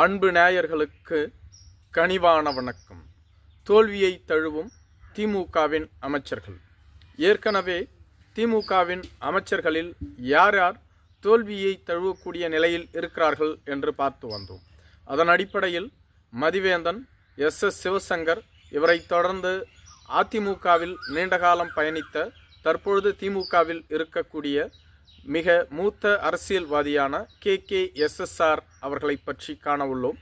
அன்பு நேயர்களுக்கு கனிவான வணக்கம். தோல்வியை தழுவும் திமுகவின் அமைச்சர்கள். ஏற்கனவே திமுகவின் அமைச்சர்களில் யார் யார் தோல்வியை தழுவக்கூடிய நிலையில் இருக்கிறார்கள் என்று பார்த்து வந்தோம். அதன் அடிப்படையில் மதிவேந்தன் எஸ். எஸ். சிவசங்கர் இவரை தொடர்ந்து அதிமுகவில் நீண்டகாலம் பயணித்த தற்பொழுது திமுகவில் இருக்கக்கூடிய மிக மூத்த அரசியல்வாதியான கே கே எஸ்எஸ்ஆர் அவர்களை பற்றி காண உள்ளோம்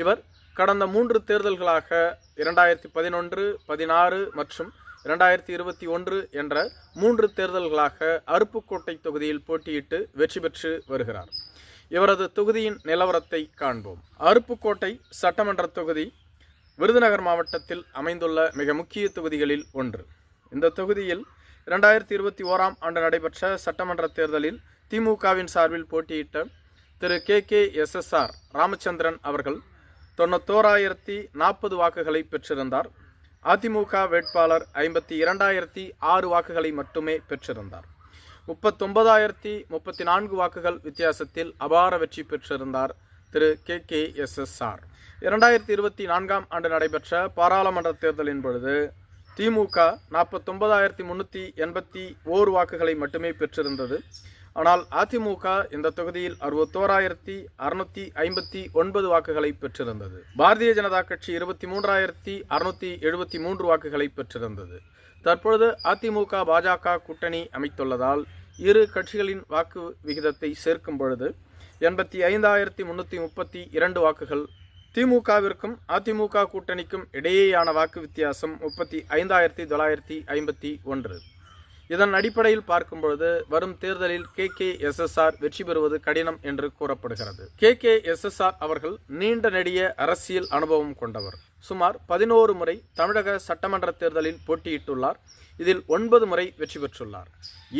இவர் கடந்த மூன்று தேர்தல்களாக இரண்டாயிரத்தி பதினொன்று பதினாறு மற்றும் இரண்டாயிரத்தி இருபத்தி ஒன்று என்ற மூன்று தேர்தல்களாக அருப்புக்கோட்டை தொகுதியில் போட்டியிட்டு வெற்றி பெற்று வருகிறார். இவரது தொகுதியின் நிலவரத்தை காண்போம். அருப்புக்கோட்டை சட்டமன்ற தொகுதி விருதுநகர் மாவட்டத்தில் அமைந்துள்ள மிக முக்கிய தொகுதிகளில் ஒன்று. இந்த தொகுதியில் இரண்டாயிரத்தி இருபத்தி ஓராம் ஆண்டு நடைபெற்ற சட்டமன்ற தேர்தலில் திமுகவின் சார்பில் போட்டியிட்ட Thiru K K S S R Ramachandran அவர்கள் தொண்ணூத்தோராயிரத்தி நாற்பது வாக்குகளை பெற்றிருந்தார். அதிமுக வேட்பாளர் ஐம்பத்தி இரண்டாயிரத்தி ஆறு வாக்குகளை மட்டுமே பெற்றிருந்தார். முப்பத்தொன்பதாயிரத்தி முப்பத்தி நான்கு வாக்குகள் வித்தியாசத்தில் அபார வெற்றி பெற்றிருந்தார் திரு கே கே எஸ்எஸ்ஆர் இரண்டாயிரத்தி இருபத்தி நான்காம் ஆண்டு நடைபெற்ற பாராளுமன்ற தேர்தலின் பொழுது திமுக நாற்பத்தொன்பதாயிரத்தி முன்னூற்றி எண்பத்தி ஓர் வாக்குகளை மட்டுமே பெற்றிருந்தது. ஆனால் அதிமுக இந்த தொகுதியில் அறுபத்தோராயிரத்தி அறுநூத்தி ஐம்பத்தி ஒன்பது வாக்குகளை பெற்றிருந்தது. பாரதிய ஜனதா கட்சி இருபத்தி மூன்றாயிரத்தி அறுநூத்தி எழுபத்தி மூன்று வாக்குகளை பெற்றிருந்தது. தற்பொழுது அதிமுக பாஜக கூட்டணி அமைத்துள்ளதால் இரு கட்சிகளின் வாக்கு விகிதத்தை சேர்க்கும் பொழுது எண்பத்தி ஐந்தாயிரத்தி முன்னூற்றி முப்பத்தி இரண்டு வாக்குகள் திமுகவிற்கும் அதிமுக கூட்டணிக்கும் இடையேயான வாக்கு வித்தியாசம் முப்பத்தி ஐந்தாயிரத்தி தொள்ளாயிரத்தி ஐம்பத்தி ஒன்று. இதன் அடிப்படையில் பார்க்கும் பொழுது வரும் தேர்தலில் கே கே எஸ்எஸ்ஆர் வெற்றி பெறுவது கடினம் என்று கூறப்படுகிறது. கே கே எஸ்எஸ்ஆர் அவர்கள் நீண்ட நெடிய அரசியல் அனுபவம் கொண்டவர். சுமார் பதினோரு முறை தமிழக சட்டமன்ற தேர்தலில் போட்டியிட்டுள்ளார். இதில் ஒன்பது முறை வெற்றி பெற்றுள்ளார்.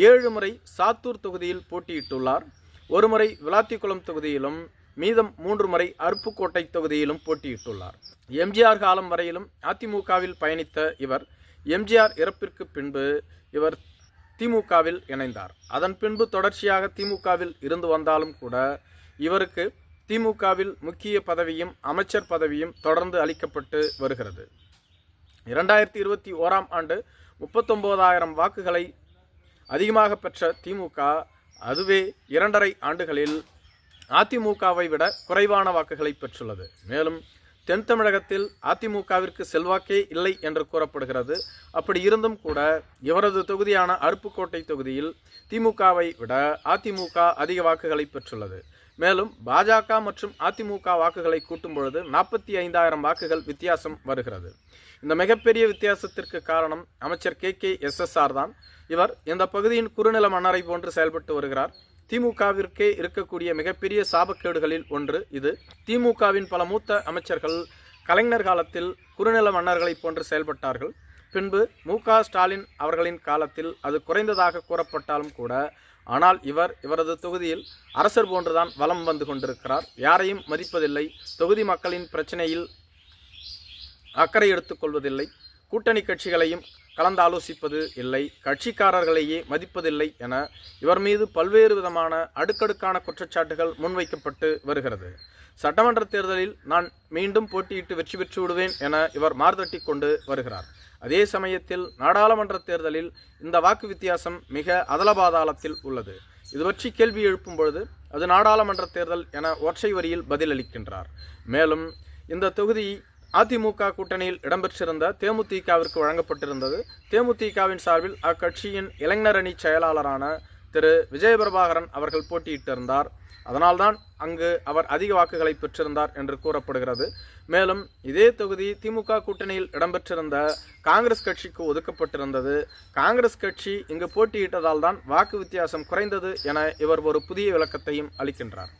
ஏழு முறை சாத்தூர் தொகுதியில் போட்டியிட்டுள்ளார். ஒருமுறை விளாத்திக்குளம் தொகுதியிலும் மீதம் மூன்று முறை அருப்புக்கோட்டை தொகுதியிலும் போட்டியிட்டுள்ளார். எம்ஜிஆர் காலம் வரையிலும் அதிமுகவில் பயணித்த இவர் எம்ஜிஆர் இறப்பிற்கு பின்பு இவர் திமுகவில் இணைந்தார். அதன் பின்பு தொடர்ச்சியாக திமுகவில் இருந்து வந்தாலும் கூட இவருக்கு திமுகவில் முக்கிய பதவியும் அமைச்சர் பதவியும் தொடர்ந்து அளிக்கப்பட்டு வருகிறது. இரண்டாயிரத்தி இருபத்தி ஓராம் ஆண்டு முப்பத்தொம்போதாயிரம் வாக்குகளை அதிகமாக பெற்ற திமுக அதுவே இரண்டரை ஆண்டுகளில் அதிமுகவை விட குறைவான வாக்குகளை பெற்றுள்ளது. மேலும் தென் தமிழகத்தில் அதிமுகவிற்கு செல்வாக்கே இல்லை என்று கூறப்படுகிறது. அப்படி இருந்தும் கூட இவரது தொகுதியான அருப்புக்கோட்டை தொகுதியில் திமுகவை விட அதிமுக அதிக வாக்குகளை பெற்றுள்ளது. மேலும் பாஜக மற்றும் அதிமுக வாக்குகளை கூட்டும் பொழுது நாற்பத்தி ஐந்தாயிரம் வாக்குகள் வித்தியாசம் வருகிறது. இந்த மிகப்பெரிய வித்தியாசத்திற்கு காரணம் அமைச்சர் கே கே எஸ்எஸ்ஆர் தான். இவர் இந்த பகுதியின் குறுநில மன்னரை போன்று செயல்பட்டு வருகிறார். திமுகவிற்கே இருக்கக்கூடிய மிகப்பெரிய சாபக்கேடுகளில் ஒன்று இது. திமுகவின் பல மூத்த அமைச்சர்கள் கலைஞர் காலத்தில் குறுநில மன்னர்களைப் போன்று செயல்பட்டார்கள். பின்பு மு ஸ்டாலின் அவர்களின் காலத்தில் அது குறைந்ததாக கூறப்பட்டாலும் கூட ஆனால் இவர் இவரது தொகுதியில் அரசர் போன்றுதான் வலம் வந்து கொண்டிருக்கிறார். யாரையும் மதிப்பதில்லை. தொகுதி மக்களின் பிரச்சனையில் அக்கறை எடுத்துக்கொள்வதில்லை கூட்டணி கட்சிகளையும் கலந்தாலோசிப்பது இல்லை கட்சிக்காரர்களையே மதிப்பதில்லை என இவர் மீது பல்வேறு விதமான அடுக்கடுக்கான குற்றச்சாட்டுகள் முன்வைக்கப்பட்டு வருகிறது. சட்டமன்ற தேர்தலில் நான் மீண்டும் போட்டியிட்டு வெற்றி பெற்று விடுவேன் என இவர் மார்தட்டி கொண்டு வருகிறார். அதே சமயத்தில் நாடாளுமன்ற தேர்தலில் இந்த வாக்கு வித்தியாசம் மிக அதலபாதாளத்தில் உள்ளது. இது பற்றி கேள்வி எழுப்பும் பொழுது அது நாடாளுமன்ற தேர்தல் என ஒற்றை வரியில் பதிலளிக்கின்றார். மேலும் இந்த தொகுதி அதிமுக கூட்டணியில் இடம்பெற்றிருந்த தேமுதிகவிற்கு வழங்கப்பட்டிருந்தது. தேமுதிகவின் சார்பில் அக்கட்சியின் இளைஞர் அணி செயலாளரான திரு. விஜயபிரபாகரன் அவர்கள் போட்டியிட்டிருந்தார். அதனால்தான் அங்கு அவர் அதிக வாக்குகளை பெற்றிருந்தார் என்று கூறப்படுகிறது. மேலும் இதே தொகுதி திமுக கூட்டணியில் இடம்பெற்றிருந்த காங்கிரஸ் கட்சிக்கு ஒதுக்கப்பட்டிருந்தது. காங்கிரஸ் கட்சி இங்கு போட்டியிட்டதால் தான் வாக்கு வித்தியாசம் குறைந்தது என இவர் ஒரு புதிய விளக்கத்தையும் அளிக்கின்றார்.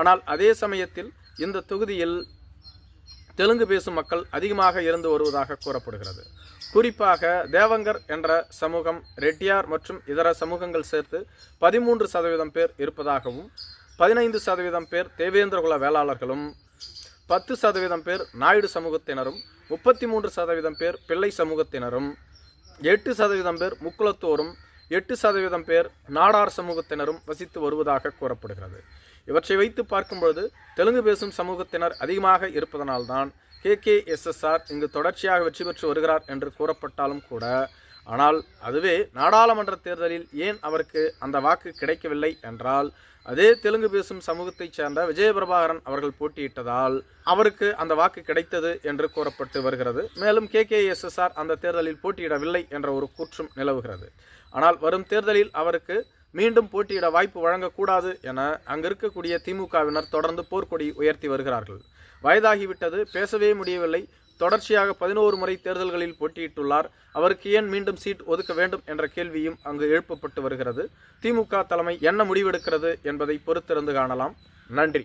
ஆனால் அதே சமயத்தில் இந்த தொகுதியில் தெலுங்கு பேசும் மக்கள் அதிகமாக இருந்து வருவதாக கூறப்படுகிறது. குறிப்பாக தேவங்கர் என்ற சமூகம் ரெட்டியார் மற்றும் இதர சமூகங்கள் சேர்த்து பதிமூன்று சதவீதம் பேர் இருப்பதாகவும் பதினைந்து சதவீதம் பேர் தேவேந்திரகுல வேளாளர்களும் பத்து சதவீதம் பேர் நாயுடு சமூகத்தினரும் முப்பத்தி மூன்று சதவீதம் பேர் பிள்ளை சமூகத்தினரும் எட்டு சதவீதம் பேர் முக்குலத்தோரும் எட்டு சதவீதம் பேர் நாடார் சமூகத்தினரும் வசித்து வருவதாக கூறப்படுகிறது. இவற்றை வைத்து பார்க்கும்பொழுது தெலுங்கு பேசும் சமூகத்தினர் அதிகமாக இருப்பதனால்தான் கேகேஎஸ்எஸ்ஆர் இங்கு தொடர்ச்சியாக வெற்றி பெற்று வருகிறார் என்று கூறப்பட்டாலும் கூட ஆனால் அதுவே நாடாளுமன்ற தேர்தலில் ஏன் அவருக்கு அந்த வாக்கு கிடைக்கவில்லை என்றால் அதே தெலுங்கு பேசும் சமூகத்தைச் சேர்ந்த விஜயபிரபாகரன் அவர்கள் போட்டியிட்டதால் அவருக்கு அந்த வாக்கு கிடைத்தது என்று கூறப்பட்டு வருகிறது. மேலும் கேகேஎஸ்எஸ்ஆர் அந்த தேர்தலில் போட்டியிடவில்லை என்ற ஒரு கூற்றும் நிலவுகிறது. ஆனால் வரும் தேர்தலில் அவருக்கு மீண்டும் போட்டியிட வாய்ப்பு வழங்கக்கூடாது என அங்கு இருக்கக்கூடிய திமுகவினர் தொடர்ந்து போர்க்கொடி உயர்த்தி வருகிறார்கள். வயதாகிவிட்டது பேசவே முடியவில்லை. தொடர்ச்சியாக பதினோரு முறை தேர்தல்களில் போட்டியிட்டுள்ளார். அவருக்கு ஏன் மீண்டும் சீட் ஒதுக்க வேண்டும் என்ற கேள்வியும் அங்கு எழுப்பப்பட்டு வருகிறது. திமுக தலைமை என்ன முடிவெடுக்கிறது என்பதை பொறுத்திருந்து காணலாம். நன்றி.